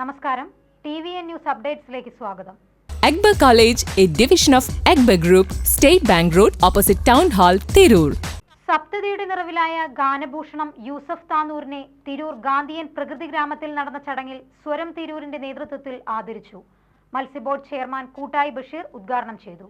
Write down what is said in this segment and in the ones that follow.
നമസ്കാരം. T V N news അപ്ഡേറ്റ്സിലേക്ക് സ്വാഗതം. എഗ്ബ college A division of എഗ്ബ group state bank road opposite town hall Tirur. സപ്തതിയുടെ നിറവിലായ ഗാനഭൂഷണം യൂസഫ് താനൂറിനെ തിരൂർ ഗാന്ധിയൻ പ്രകൃതി ഗ്രാമത്തിൽ നടന്ന ചടങ്ങിൽ സ്വരം തിരൂരിന്റെ നേതൃത്വത്തിൽ ആദരിച്ചു. മത്സ്യബോർഡ് ചെയർമാൻ കൂട്ടായി ബഷീർ ഉദ്ഘാടനം ചെയ്തു.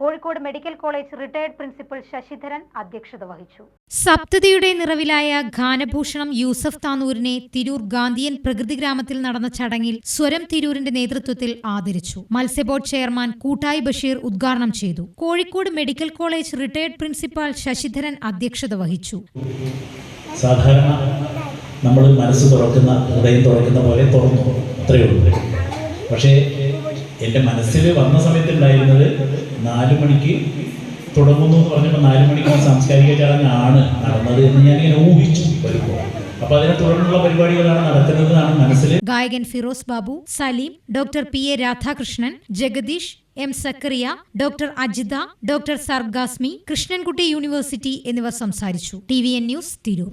Kozhikode medical college retired principal Sasidharan അധ്യക്ഷത വഹിച്ചു. സപ്തതിയുടെ നിറവിലായ ഗാനഭൂഷണം യൂസഫ് താനൂരിനെ തിരൂർ ഗാന്ധിയൻ പ്രകൃതി ഗ്രാമത്തിൽ നടന്ന ചടങ്ങിൽ സ്വരം തിരൂരിന്റെ നേതൃത്വത്തിൽ ആദരിച്ചു. മത്സ്യബോർഡ് ചെയർമാൻ കൂട്ടായി ബഷീർ ഉദ്ഘാടനം ചെയ്തു. Kozhikode medical college retired principal Sasidharan അധ്യക്ഷത വഹിച്ചു. സാധാരണ നമ്മൾ മനസ്സ് തുറക്കുന്ന ഹൃദയം തുറക്കുന്ന പോലെ തുറന്നു. അത്രയേ ഉള്ളൂ. പക്ഷേ എന്റെ മനസ്സിൽ വന്ന സമയത്തുണ്ടായിരുന്നത് നാല് മണിക്ക് തുടങ്ങുന്നു എന്ന് പറഞ്ഞപ്പോൾ നാല് മണിക്ക് സാംസ്കാരിക ചടങ്ങാണ് നടന്നത് എന്ന് ഞാൻ ഇങ്ങനെ ഊഹിച്ചു വരുമ്പോൾ അപ്പോൾ അതിനെ തുടർന്നുള്ള പരിപാടികളാണ് നടത്തുന്നതെന്നാണ് മനസ്സിൽ. ഗായകൻ Firoz Babu Saleem doctor P A Radhakrishnan Jagadish M Sakkariya doctor Ajitha doctor Sargasmi Krishnankutty university എന്നിവർ സംസാരിച്ചു. T V N news Tirur.